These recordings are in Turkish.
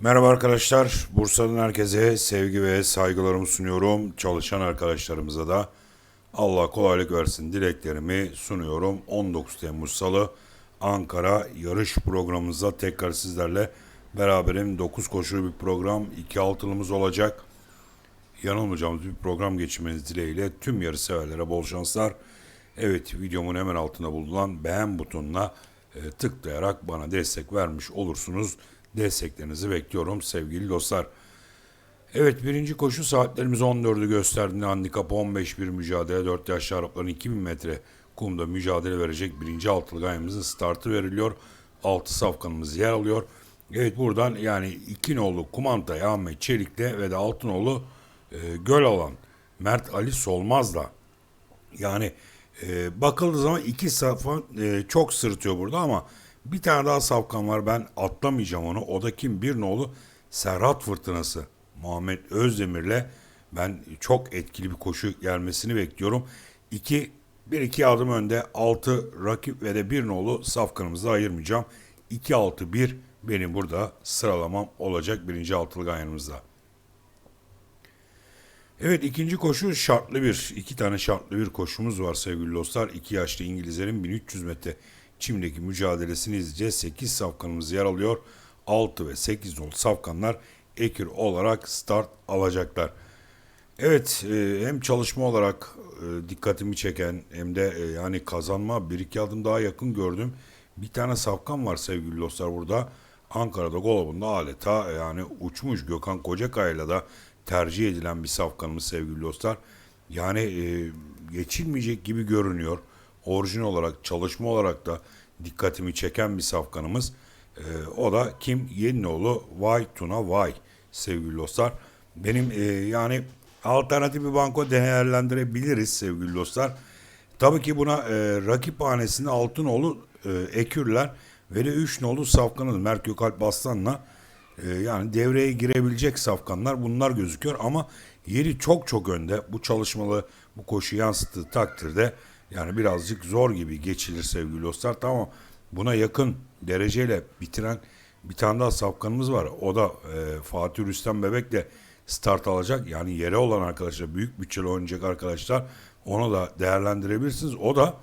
Merhaba arkadaşlar. Bursa'nın herkese sevgi ve saygılarımı sunuyorum. Çalışan arkadaşlarımıza da Allah kolaylık versin dileklerimi sunuyorum. 19 Temmuz Salı Ankara yarış programımızda tekrar sizlerle beraberim. 9 koşulu bir program, 2 altılımız olacak. Yanılmayacağımız bir program geçirmeniz dileğiyle tüm yarış severlere bol şanslar. Evet videomun hemen altında bulunan beğen butonuna e, tıklayarak bana destek vermiş olursunuz. Desteklerinizi bekliyorum sevgili dostlar. Evet birinci koşu saatlerimiz 14'ü gösterdiğinde handikap 15 bir mücadele 4 yaşlı Arapların 2000 metre kumda mücadele verecek birinci altılı ayımızın startı veriliyor. 6 safkanımız yer alıyor. Evet buradan yani iki nolu Kumantay Ahmet Çelik'le ve de Altınoğlu e, göl alan Mert Ali Solmaz'la yani e, bakıldığı zaman iki safkan e, çok sırıtıyor burada ama bir tane daha safkan var ben atlamayacağım onu. O da kim? Bir nolu Serhat Fırtınası. Muhammed Özdemir'le ben çok etkili bir koşu gelmesini bekliyorum. İki, bir iki adım önde 6 rakip ve de bir nolu safkanımızı ayırmayacağım. 2-6-1 benim burada sıralamam olacak birinci altılı ganyanımızda. Evet ikinci koşu şartlı bir. iki tane şartlı bir koşumuz var sevgili dostlar. İki yaşlı İngilizlerin 1300 metre çimdeki mücadelesini izleyeceğiz. 8 safkanımız yer alıyor. 6 ve 8 nolu safkanlar ekür olarak start alacaklar. Evet e, hem çalışma olarak e, dikkatimi çeken hem de e, yani kazanma bir iki adım daha yakın gördüm. Bir tane safkan var sevgili dostlar burada. Ankara'da Golob'unda adeta yani uçmuş Gökhan Kocakay'la da tercih edilen bir safkanımız sevgili dostlar. Yani geçilmeyecek gibi görünüyor. Orijin olarak, çalışma olarak da dikkatimi çeken bir safkanımız. E, o da kim? Yenioğlu Vay Tuna Vay sevgili dostlar. Benim e, yani alternatif bir banko değerlendirebiliriz sevgili dostlar. Tabii ki buna e, rakip hanesinde Altınoğlu e, Ekürler ve de 3 nolu safkanız Mert Gökalp Aslan'la e, yani devreye girebilecek safkanlar bunlar gözüküyor ama yeri çok çok önde. Bu çalışmalı bu koşu yansıttığı takdirde yani birazcık zor gibi geçilir sevgili dostlar. Tamam buna yakın dereceyle bitiren bir tane daha safkanımız var. O da e, Fatih Rüstem Bebek de start alacak. Yani yere olan arkadaşlar büyük bütçeli oynayacak arkadaşlar onu da değerlendirebilirsiniz. O da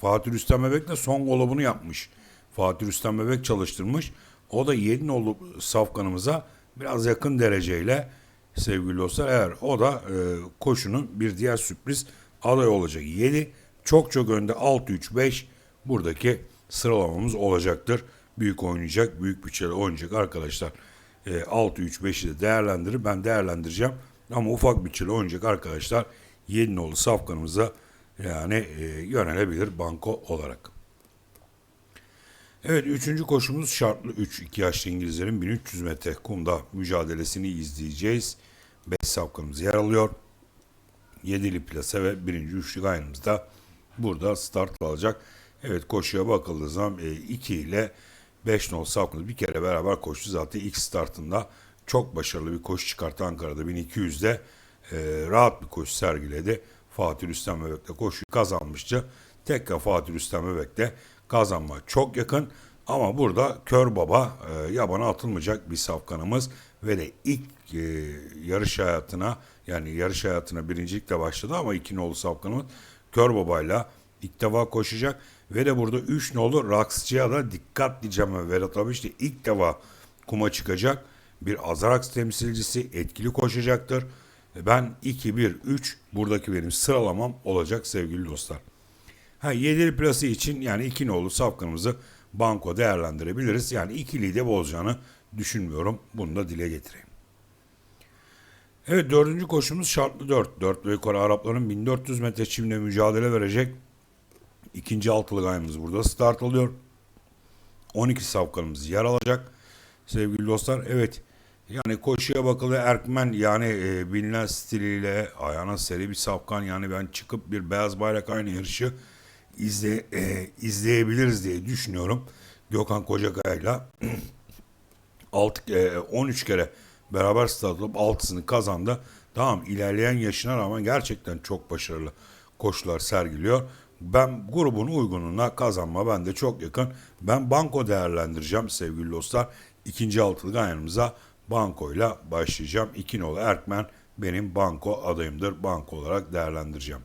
Fatih Rüstem Bebek de son golobunu yapmış. Fatih Rüstem Bebek çalıştırmış. O da 7 nolu safkanımıza biraz yakın dereceyle sevgili dostlar. Eğer o da e, koşunun bir diğer sürpriz aday olacak. 7 çok çok önde 6-3-5 buradaki sıralamamız olacaktır. Büyük oynayacak, büyük bütçeli oynayacak arkadaşlar. E, 6-3-5'i de değerlendirir. Ben değerlendireceğim. Ama ufak bütçeli oynayacak arkadaşlar 7 nolu safkanımıza yani e, yönelebilir banko olarak. Evet üçüncü koşumuz şartlı 3. 2 yaşlı İngilizlerin 1300 metre kumda mücadelesini izleyeceğiz. 5 safkanımız yer alıyor. 7'li plase ve birinci üçlük aynımızda burada start alacak. Evet koşuya bakıldığı zaman 2 ile 5 nol safkanız bir kere beraber koştu. Zaten ilk startında çok başarılı bir koşu çıkarttı Ankara'da 1200'de e, rahat bir koşu sergiledi. Fatih Rüstem Bebek'le koşuyu kazanmıştı. Tekrar Fatih Rüstem Bebek'le kazanma çok yakın. Ama burada Kör Baba e, yabana atılmayacak bir safkanımız ve de ilk e, yarış hayatına yani yarış hayatına birincilikle başladı ama iki nolu safkanımız Kör Baba'yla ilk defa koşacak ve de burada 3 nolu Raksçı'ya da dikkat diyeceğim ve Vedat abi işte ilk defa kuma çıkacak bir Azarax temsilcisi etkili koşacaktır. Ben 2-1-3 buradaki benim sıralamam olacak sevgili dostlar. Ha 7'li plası için yani 2 nolu safkanımızı banko değerlendirebiliriz. Yani ikiliyi de bozacağını düşünmüyorum. Bunu da dile getireyim. Evet dördüncü koşumuz şartlı 4. 4 ve yukarı Arapların 1400 metre çimle mücadele verecek. İkinci altılı gayemiz burada start alıyor. 12 safkanımız yer alacak. Sevgili dostlar evet yani koşuya bakılı Erkmen yani e, bilinen stiliyle ayağına seri bir safkan yani ben çıkıp bir beyaz bayrak aynı yarışı izle, e, izleyebiliriz diye düşünüyorum. Gökhan Kocakaya'yla 6 e, 13 kere beraber start alıp 6'sını kazandı. Tamam ilerleyen yaşına rağmen gerçekten çok başarılı koşular sergiliyor. Ben grubun uygunluğuna kazanma ben de çok yakın. Ben banko değerlendireceğim sevgili dostlar. İkinci altılı ganyanımıza bankoyla başlayacağım. 2 nolu Erkmen benim banko adayımdır. Banko olarak değerlendireceğim.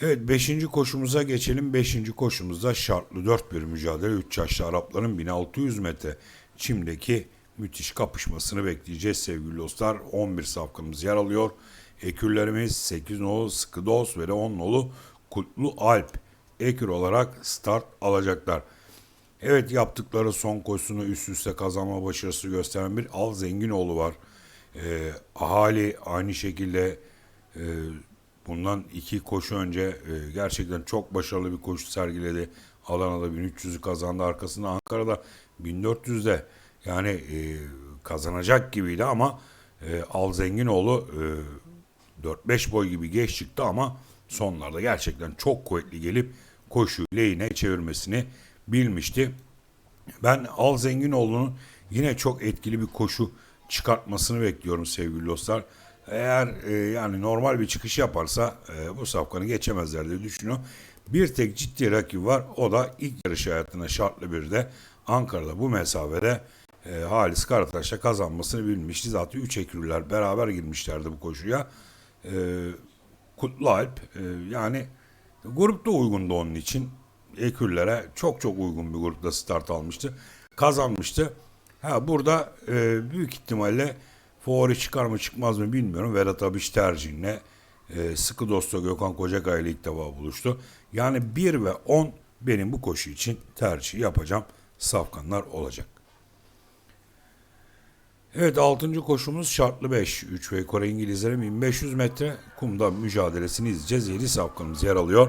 Evet 5. koşumuza geçelim. 5. koşumuzda şartlı 4 bir mücadele. 3 yaşlı Arapların 1600 metre çimdeki müthiş kapışmasını bekleyeceğiz sevgili dostlar. 11 safkanımız yer alıyor. Ekürlerimiz 8 nolu Sıkıdos ve de 10 nolu Kutlu Alp ekür olarak start alacaklar. Evet yaptıkları son koşusunu üst üste kazanma başarısı gösteren bir Al Zenginoğlu var. Ee, ahali aynı şekilde e, bundan iki koşu önce e, gerçekten çok başarılı bir koşu sergiledi. Adana'da 1300'ü kazandı arkasında Ankara'da 1400'de yani e, kazanacak gibiydi ama e, Al Zenginoğlu e, 4-5 boy gibi geç çıktı ama sonlarda gerçekten çok kuvvetli gelip koşu lehine çevirmesini bilmişti. Ben Al Zenginoğlu'nun yine çok etkili bir koşu çıkartmasını bekliyorum sevgili dostlar. Eğer e, yani normal bir çıkış yaparsa e, bu safkanı geçemezler diye düşünüyorum. Bir tek ciddi rakip var. O da ilk yarış hayatına şartlı bir de Ankara'da bu mesafede e, Halis Karataş'la kazanmasını bilmişti. Zaten 3 ekürler beraber girmişlerdi bu koşuya. E, Kutlu Alp e, yani grupta uygundu onun için. Ekürlere çok çok uygun bir grupta start almıştı. Kazanmıştı. Ha burada e, büyük ihtimalle favori çıkar mı çıkmaz mı bilmiyorum. Vedat Abiş tercihine e, sıkı dostu Gökhan Kocakay ile ilk defa buluştu. Yani 1 ve 10 benim bu koşu için tercih yapacağım safkanlar olacak. Evet 6. koşumuz şartlı 5. 3 ve Kore İngilizlerin 1500 metre kumda mücadelesini izleyeceğiz. 7 safkanımız yer alıyor.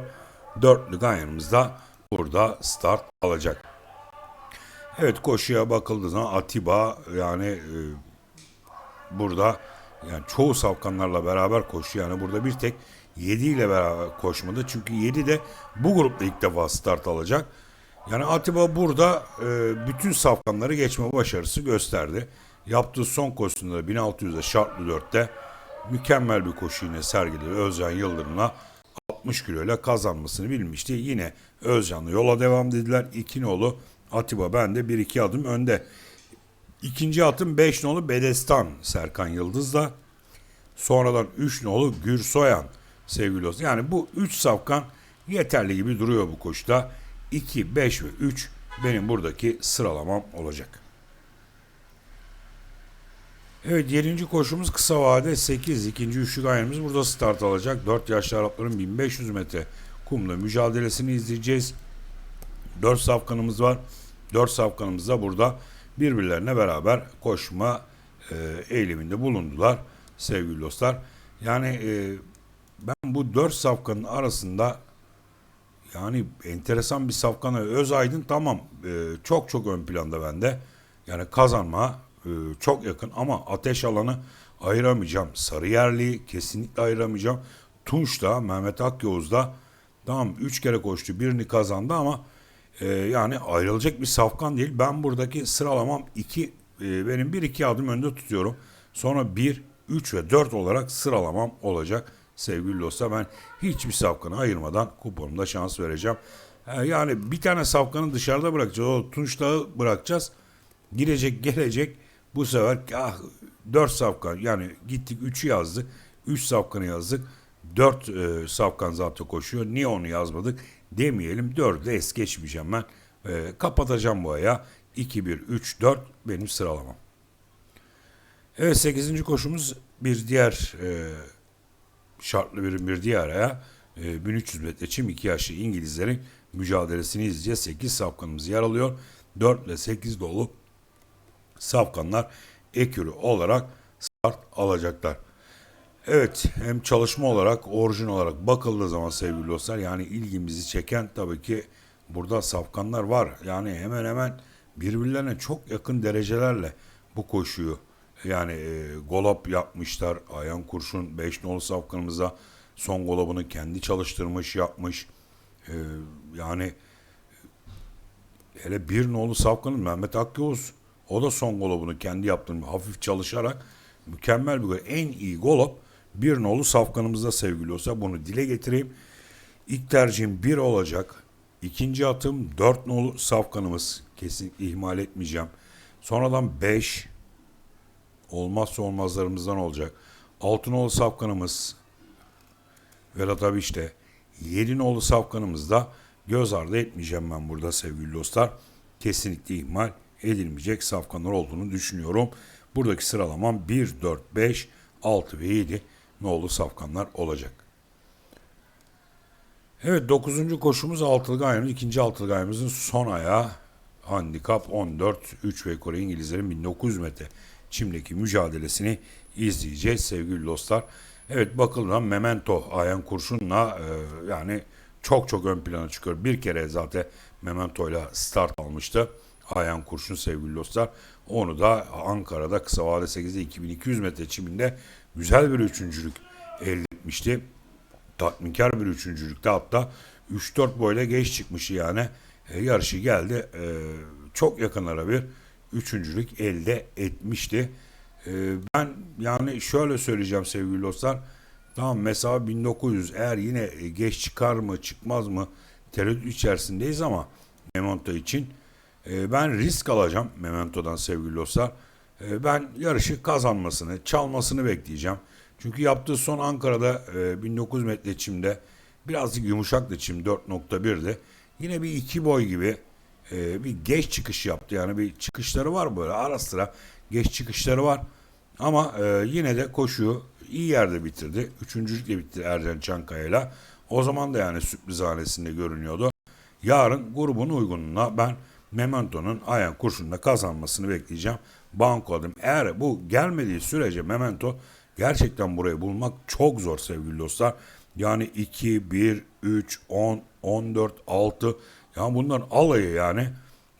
Dörtlü ganyanımız da burada start alacak. Evet koşuya bakıldığı zaman Atiba yani e, burada yani çoğu safkanlarla beraber koştu. Yani burada bir tek 7 ile beraber koşmadı. Çünkü 7 de bu grupta ilk defa start alacak. Yani Atiba burada e, bütün safkanları geçme başarısı gösterdi. Yaptığı son koşusunda 1600'de şartlı 4'te mükemmel bir koşu yine sergiledi. Özcan Yıldırım'la 60 kiloyla kazanmasını bilmişti. Yine Özcan'la yola devam dediler. İki nolu Atiba ben de 1-2 adım önde. İkinci atım 5 nolu Bedestan Serkan Yıldız'la. Sonradan 3 nolu Gürsoyan sevgili olsun. Yani bu 3 safkan yeterli gibi duruyor bu koşuda. 2, 5 ve 3 benim buradaki sıralamam olacak. Evet 7. koşumuz kısa vade 8. ikinci üçlük ayarımız burada start alacak. 4 yaşlı Arapların 1500 metre kumla mücadelesini izleyeceğiz. 4 safkanımız var. 4 safkanımız da burada birbirlerine beraber koşma e, eğiliminde bulundular sevgili dostlar. Yani e, ben bu 4 safkanın arasında yani enteresan bir safkanı Özaydın tamam e, çok çok ön planda bende. Yani kazanma e, çok yakın ama ateş alanı ayıramayacağım. Sarıyerli kesinlikle ayıramayacağım. Tunç da Mehmet Akyavuz da tamam 3 kere koştu birini kazandı ama e, yani ayrılacak bir safkan değil. Ben buradaki sıralamam 2 e, benim 1-2 adım önde tutuyorum. Sonra 1, 3 ve 4 olarak sıralamam olacak. Sevgili dostlar ben hiçbir safkanı ayırmadan kuponumda şans vereceğim. E, yani bir tane safkanı dışarıda bırakacağız. O Tunç Dağı bırakacağız. Girecek gelecek. Bu sefer ah, 4 safkan yani gittik 3'ü yazdık. 3 safkanı yazdık. 4 e, safkan zaten koşuyor. Niye onu yazmadık? Demeyelim. 4'ü de es geçmeyeceğim ben. E, kapatacağım bu aya. 2, 1, 3, 4 benim sıralamam. Evet 8. koşumuz bir diğer e, şartlı bir, bir diğer aya. E, 1300 metre çim 2 yaşlı İngilizlerin mücadelesini izleyeceğiz. 8 safkanımız yer alıyor. 4 ile 8 dolu safkanlar ekürü olarak start alacaklar. Evet hem çalışma olarak orijin olarak bakıldığı zaman sevgili dostlar yani ilgimizi çeken tabii ki burada safkanlar var. Yani hemen hemen birbirlerine çok yakın derecelerle bu koşuyu yani e, golop yapmışlar. Ayhan Kurşun 5 nolu safkanımıza son golobunu kendi çalıştırmış yapmış. E, yani hele bir nolu safkanın Mehmet Akyavuz o da son golobunu kendi yaptığını hafif çalışarak mükemmel bir gol. En iyi golop bir nolu safkanımızda sevgili olsa bunu dile getireyim. İlk tercihim bir olacak. İkinci atım dört nolu safkanımız. Kesin ihmal etmeyeceğim. Sonradan beş olmazsa olmazlarımızdan olacak. Altınoğlu safkanımız Vedat abi işte Yedinoğlu safkanımız da göz ardı etmeyeceğim ben burada sevgili dostlar. Kesinlikle ihmal edilmeyecek safkanlar olduğunu düşünüyorum. Buradaki sıralamam 1, 4, 5, 6 ve 7 nolu safkanlar olacak. Evet 9. koşumuz altılı gayemiz. ikinci altılı gayemizin son ayağı handikap 14 3 ve Kore İngilizlerin 1900 metre çimdeki mücadelesini izleyeceğiz sevgili dostlar. Evet bakıldığında Memento Ayan Kurşun'la e, yani çok çok ön plana çıkıyor. Bir kere zaten Memento ile start almıştı. Ayan Kurşun sevgili dostlar. Onu da Ankara'da kısa vade 8'de 2200 metre çiminde güzel bir üçüncülük elde etmişti. Tatminkar bir üçüncülükte hatta 3-4 boyla geç çıkmış yani. E, yarışı geldi. E, çok yakınlara bir üçüncülük elde etmişti. E, ben yani şöyle söyleyeceğim sevgili dostlar. Tamam mesela 1900 eğer yine geç çıkar mı çıkmaz mı? Tereddüt içerisindeyiz ama Memento için e, ben risk alacağım Memento'dan sevgili dostlar. E, ben yarışı kazanmasını, çalmasını bekleyeceğim. Çünkü yaptığı son Ankara'da e, 1900 metre çimde birazcık yumuşaktı çim 4.1'di. Yine bir iki boy gibi e, bir geç çıkış yaptı. Yani bir çıkışları var böyle ara sıra geç çıkışları var. Ama e, yine de koşuyu iyi yerde bitirdi. Üçüncülükle bitti Ercan Çankaya'yla. O zaman da yani sürpriz hanesinde görünüyordu. Yarın grubun uygunluğuna ben Memento'nun Ayan kurşunla kazanmasını bekleyeceğim. Banko adım. Eğer bu gelmediği sürece Memento gerçekten burayı bulmak çok zor sevgili dostlar. Yani 2, 1, 3, 10, 14, 6 yani bunların alayı yani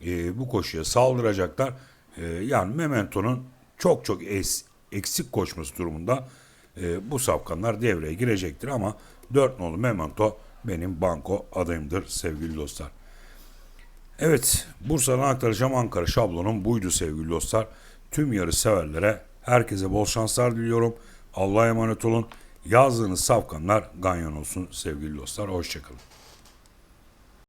e, bu koşuya saldıracaklar. E, yani Memento'nun çok çok es, eksik koşması durumunda e, bu safkanlar devreye girecektir ama 4 nolu Memento benim banko adayımdır sevgili dostlar. Evet, Bursa'dan aktaracağım Ankara şablonum buydu sevgili dostlar. Tüm yarış severlere herkese bol şanslar diliyorum. Allah'a emanet olun. Yazdığınız safkanlar ganyan olsun sevgili dostlar. Hoşçakalın.